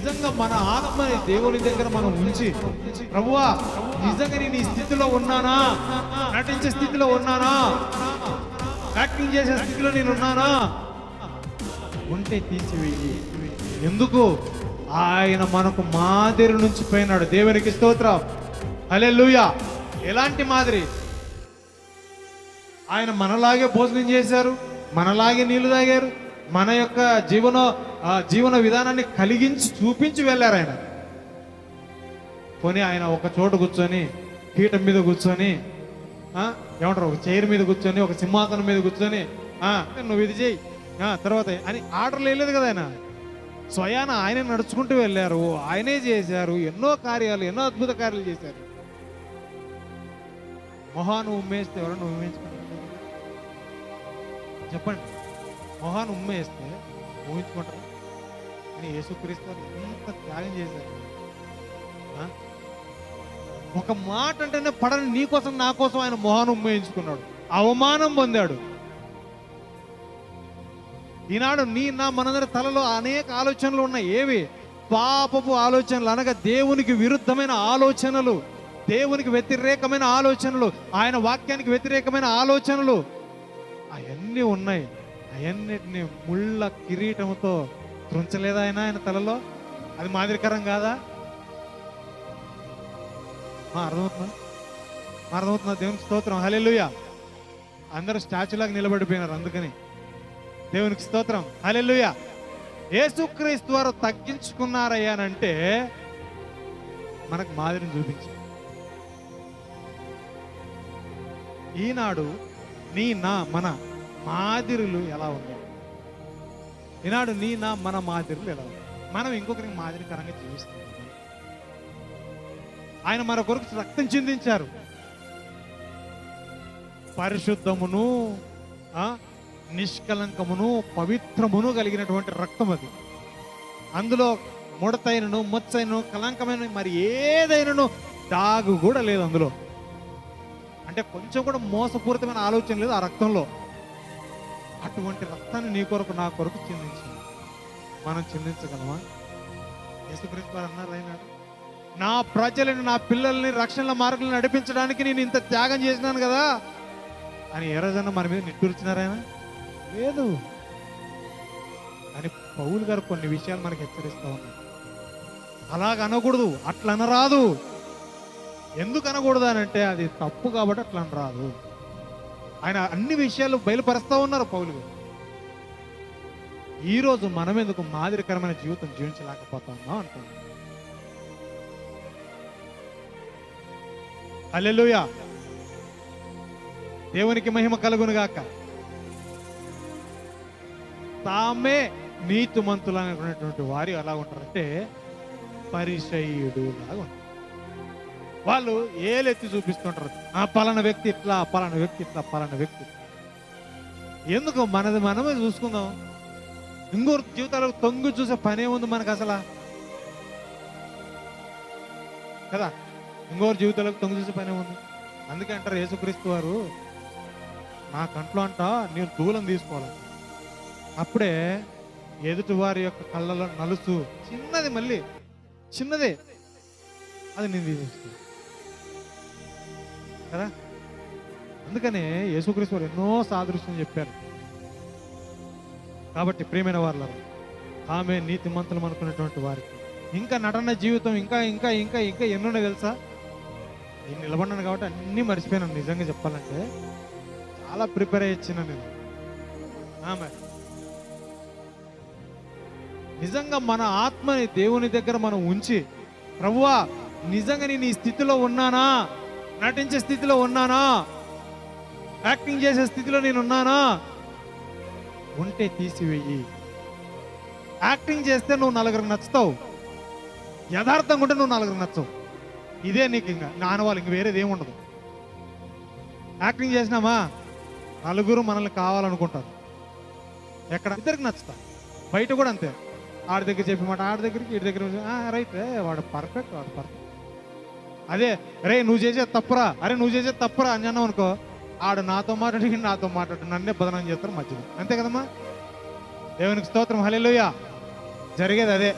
నిజంగా మన ఆత్మని దేవుని దగ్గర మనం ఉంచి ప్రభువా నిజంగా నేను ఈ స్థితిలో ఉన్నానా? నటించే స్థితిలో ఉన్నానా? యాక్టింగ్ చేసే స్థితిలో నేను ఉన్నానా? ఉంటే తీసివేయి. ఎందుకు? ఆయన మనకు మాదిరి నుంచి పోయినాడు. దేవునికి స్తోత్రం. హలే ఎలాంటి మాదిరి? ఆయన మనలాగే భోజనం చేశారు మనలాగే నీళ్ళు తాగారు మన యొక్క జీవన జీవన విధానాన్ని కలిగించి చూపించి వెళ్ళారు ఆయన. పోనీ ఆయన ఒక చోట కూర్చొని పీఠం మీద కూర్చొని ఏమంటారు ఒక చైర్ మీద కూర్చొని ఒక సింహాసనం మీద కూర్చొని నువ్వు ఇది చేయి తర్వాత అని ఆర్డర్ వేయలేదు కదా ఆయన. స్వయాన ఆయనే నడుచుకుంటూ వెళ్ళారు. ఆయనే చేశారు. ఎన్నో కార్యాలు ఎన్నో అద్భుత కార్యాలు చేశారు. మొహాను ఉమ్మేస్తే ఎవరన్నా ఉమ్మేసుకుంటారు చెప్పండి. మొహాన్ని ఉమ్మేస్తే ఊహించుకుంటారు? కానీ యేసుక్రీస్తు ఇంత త్యాగం చేశారు? ఒక మాట అంటేనే పడని నీ కోసం నా కోసం ఆయన మొహాన్ని ఉమ్మేయించుకున్నాడు. అవమానం పొందాడు. ఈనాడు నీ నా మనందరి తలలో అనేక ఆలోచనలు ఉన్నాయి. ఏవి? పాపపు ఆలోచనలు అనగా దేవునికి విరుద్ధమైన ఆలోచనలు. దేవునికి వ్యతిరేకమైన ఆలోచనలు. ఆయన వాక్యానికి వ్యతిరేకమైన ఆలోచనలు. అవన్నీ ఉన్నాయి. అవన్నిటిని ముళ్ళ కిరీటంతో త్రుంచలేదా ఆయన? ఆయన తలలో? అది మాదిరికరం కాదా? మా అర్థమవుతుందా? మా అర్థమవుతుందా? దేవునికి స్తోత్రం. హలెలుయ అందరూ స్టాచ్యూలాగా నిలబడిపోయినారు అందుకని. దేవునికి స్తోత్రం. హలెలుయ యేసుక్రీస్తు వారు తగ్గించుకున్నారయ్యానంటే మనకు మాదిరిని చూపించారు ఈనాడు నీ నా మన మాదిరులు ఎలా ఉన్నాయి? ఈనాడు నీ నా మన మాదిరులు ఎలా ఉన్నాయి? మనం ఇంకొకరికి మాదిరికరంగా జీవిస్తున్నాం. ఆయన మన కొరకు రక్తం చిందించారు. పరిశుద్ధమును ఆ, నిష్కలంకమును పవిత్రమును కలిగినటువంటి రక్తం అది. అందులో ముడతైనను ముచ్చైనను కలంకమైన మరి ఏదైనాను దాగు కూడా లేదు అందులో. అంటే కొంచెం కూడా మోసపూరితమైన ఆలోచన లేదు ఆ రక్తంలో. అటువంటి రక్తాన్ని నీ కొరకు నా కొరకు చిందించింది. మనం చిందించగలమా? యేసుక్రీస్తు వారు అన్నారు ఆయన నా ప్రజలను నా పిల్లల్ని రక్షణల మార్గంలో నడిపించడానికి నేను ఇంత త్యాగం చేసినాను కదా. అని ఏ రోజన్నా మన మీద నిట్టూర్చినారాయన లేదు. అని పౌలు గారు కొన్ని విషయాలు మనకి హెచ్చరిస్తూ ఉన్నారు. అలాగ అనకూడదు అట్లా అనరాదు ఎందుకు అనకూడదు అని అంటే అది తప్పు కాబట్టి అట్లా అనరాదు ఆయన అన్ని విషయాలు బయలుపరుస్తూ ఉన్నారు పౌలు గారు. ఈ రోజు మనం ఎందుకు మాదిరికరమైన జీవితం జీవించలేకపోతున్నాం అంటున్నాం అల్లెలుయ దేవునికి మహిమ కలుగును గాక తామే నీతిమంతులైనటువంటి వారు ఎలా ఉంటారంటే పరిచయుడు లాగా ఉంటారు. వాళ్ళు ఏలెత్తి చూపిస్తుంటారు. ఆ పలానా వ్యక్తి ఇట్లా పలానా వ్యక్తి ఇట్లా పలానా వ్యక్తి ఎందుకు? మనది మనమే చూసుకుందాం. ఇంకోరు జీవితాలకు తొంగి చూసే పనే ఉంది మనకు అసలు. కదా? ఇంకోరు జీవితాలకు తొంగి చూసే పనే ఉంది. అందుకే అంటారు యేసుక్రీస్తు వారు నా కంట్లో అంట నేను దూలం తీసుకోవాలి. అప్పుడే ఎదుటి వారి యొక్క కళ్ళలో నలుసు చిన్నది మళ్ళీ చిన్నదే. అది నేను తీసేస్తాను. కదా? అందుకనే యేసుక్రీస్తు వారు ఎన్నో సాదృశ్యం చెప్పారు. కాబట్టి ప్రియమైన వారు ఆమె నీతిమంతులం అనుకున్నటువంటి వారికి. ఇంకా నటన జీవితం ఇంకా ఇంకా ఇంకా ఇంకా ఎన్నున్నాయి తెలుసా? నేను నిలబడినాను కాబట్టి అన్నీ మర్చిపోయాను నిజంగా చెప్పాలంటే. చాలా ప్రిపేర్ అయ్యొచ్చిన నేను. ఆమె. నిజంగా మన ఆత్మని దేవుని దగ్గర మనం ఉంచి ప్రభువా నిజంగా నేను ఈ స్థితిలో ఉన్నానా? నటించే స్థితిలో ఉన్నానా? యాక్టింగ్ చేసే స్థితిలో నేను ఉన్నానా ఉంటే తీసివేయి. యాక్టింగ్ చేస్తే నువ్వు నలుగురికి నచ్చుతావు. యథార్థంగా ఉంటే నువ్వు నలుగురికి నచ్చవు. ఇదే నీకు ఇంకా. నానవాళ్ళు ఇంక వేరేది ఏముండదు ఉండదు. యాక్టింగ్ చేసినామా? నలుగురు మనల్ని కావాలనుకుంటారు. ఎక్కడ? ఇద్దరికి నచ్చుతా. బయట కూడా అంతే. ఆడి దగ్గర చెప్పి మాట ఆడి దగ్గరికి ఇటు దగ్గర రైట్. వాడు పర్ఫెక్ట్ వాడు పర్ఫెక్ట్. అదే రే నువ్వు చేసే తప్పురా అరే నువ్వు చేసే తప్పురా అని అన్నావు అనుకో ఆడు నాతో మాట్లాడి నాతో మాట్లాడు నన్నే బదనం చేస్తారు మధ్యలో. అంతే కదమ్మా? దేవునికి స్తోత్రం హల్లెలూయా. జరిగేది అదే.